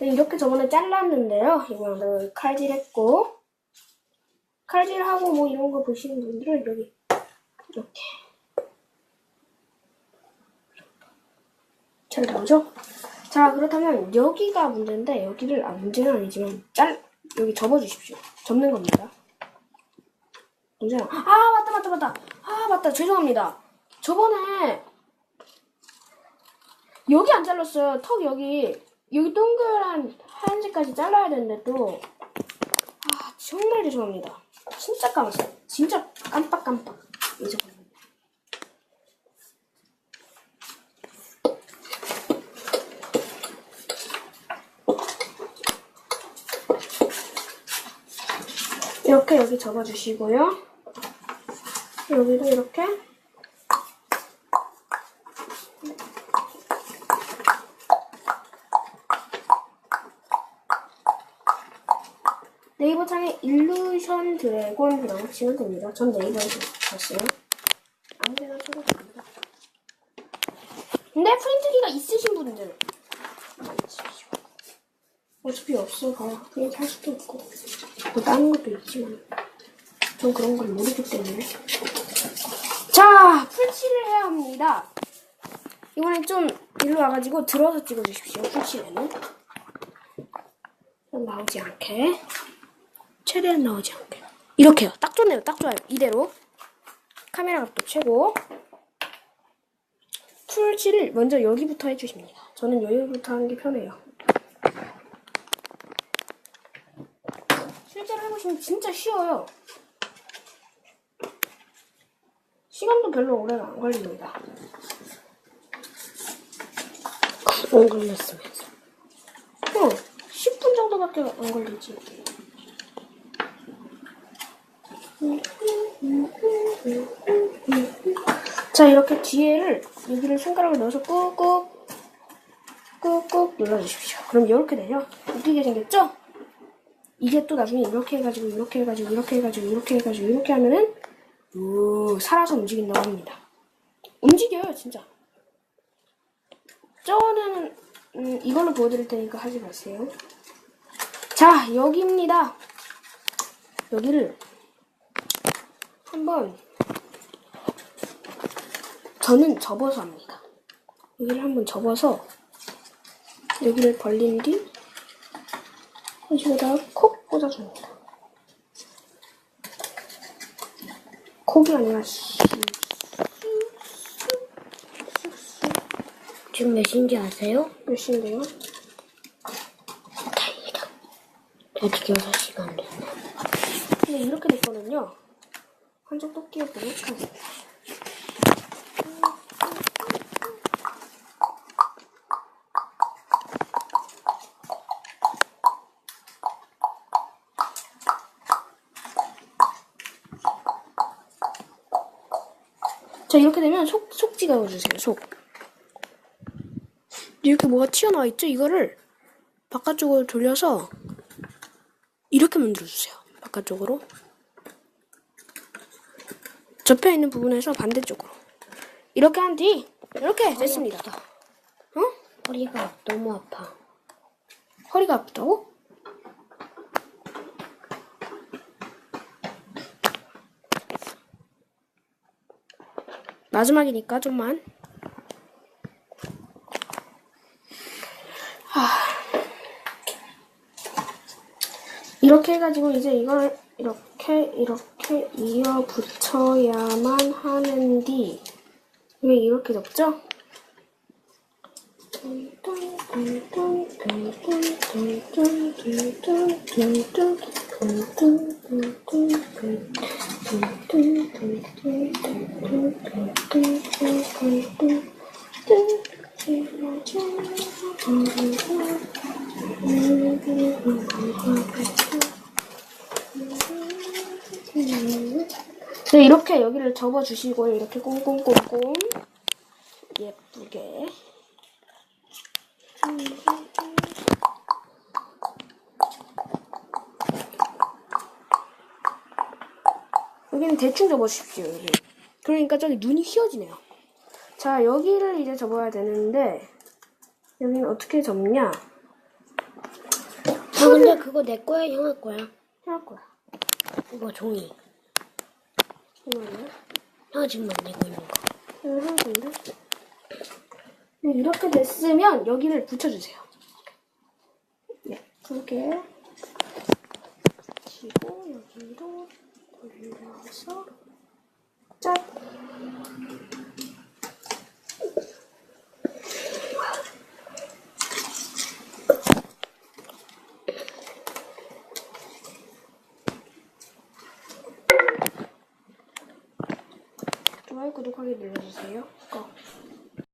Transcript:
네, 이렇게 저번에 잘랐는데요. 이거는 칼질했고 칼질하고 뭐 이런 거 보시는 분들은 여기 이렇게 잘 나오죠? 자 그렇다면 여기가 문제인데 여기를 아 문제는 아니지만 짤 여기 접어주십시오. 접는 겁니다. 문제는 아 맞다 맞다 맞다 아 맞다 죄송합니다. 저번에 여기 안 잘랐어요. 턱 여기 여기 동그란 하얀색까지 잘라야 되는데 또 아, 정말 죄송합니다. 진짜 까먹었어요. 진짜 깜빡깜빡 잊어버렸네. 이렇게 여기 접어주시고요. 여기도 이렇게 네이버 창에 일루션 드래곤이라고 치면 됩니다. 전 네이버에서 봤어요. 아무데나 쳐도 됩니다. 근데 프린트기가 있으신 분들 어차피 없어 봐야 프린트 할 수도 있고 뭐 다른 것도 있지만 전 그런 걸 모르기 때문에 자 풀칠을 해야 합니다. 이번엔 좀 일로 와가지고 들어서 찍어주십시오. 풀칠에는 좀 나오지 않게 최대한 나오지 않게 이렇게요. 딱 좋네요. 딱 좋아요. 이대로 카메라 각도 최고 풀칠을 먼저 여기부터 해주십니다. 저는 여기부터 하는 게 편해요. 실제로 해보시면 진짜 쉬워요. 시간도 별로 오래 안 걸립니다. 안 걸렸으면서. 어, 10분 정도밖에 안 걸리지. 자, 이렇게 뒤에를, 여기를 손가락을 넣어서 꾹꾹, 꾹꾹 눌러주십시오. 그럼 이렇게 되죠? 웃기게 생겼죠? 이게 또 나중에 이렇게 해가지고, 이렇게 해가지고, 이렇게 해가지고, 이렇게 해가지고, 이렇게 하면은, 우, 살아서 움직인다고 합니다. 움직여요, 진짜. 저는, 음, 이걸로 보여드릴 테니까 하지 마세요. 자, 여기입니다. 여기를 한번 저는 접어서 합니다. 여기를 한번 접어서 여기를 벌린 뒤 여기다가 콕 꽂아줍니다. 콕이 아니라 씨. 지금 몇 시인지 아세요? 몇 시인데요? 다행이다. 아직 6시간 됐네. 근데 이렇게 됐거든요. 한쪽 토끼에 보고 참. 자 이렇게 되면 속, 속 찍어주세요 속 이렇게 뭐가 튀어나와 있죠 이거를 바깥쪽으로 돌려서 이렇게 만들어주세요. 바깥쪽으로. 접혀 있는 부분에서 반대쪽으로. 이렇게 한 뒤, 이렇게 됐습니다. 어? 허리가 너무 아파. 허리가 아프다고? 마지막이니까 좀만. 이렇게 해가지고 이제 이걸 이렇게 이렇게 이어 붙여야만 하는디 왜 이렇게 접죠? 네, 이렇게 여기를 접어주시고요. 이렇게 꽁꽁꽁꽁 예쁘게. 여기는 대충 접어주십시오. 여기. 그러니까 저기 눈이 휘어지네요. 자, 여기를 이제 접어야 되는데 여기는 어떻게 접냐? 근데 그거 내 거야, 형아 거야? 할 거야. 이거 종이. 잠깐만요. 형아 지금 만들고 있는 거. 이거 하나 건데. 네, 이렇게 됐으면 여기를 붙여주세요. 네, 두 개 붙이고 여기로 돌려서 짠. 좋아요, 구독하기 눌러주세요. 꼭.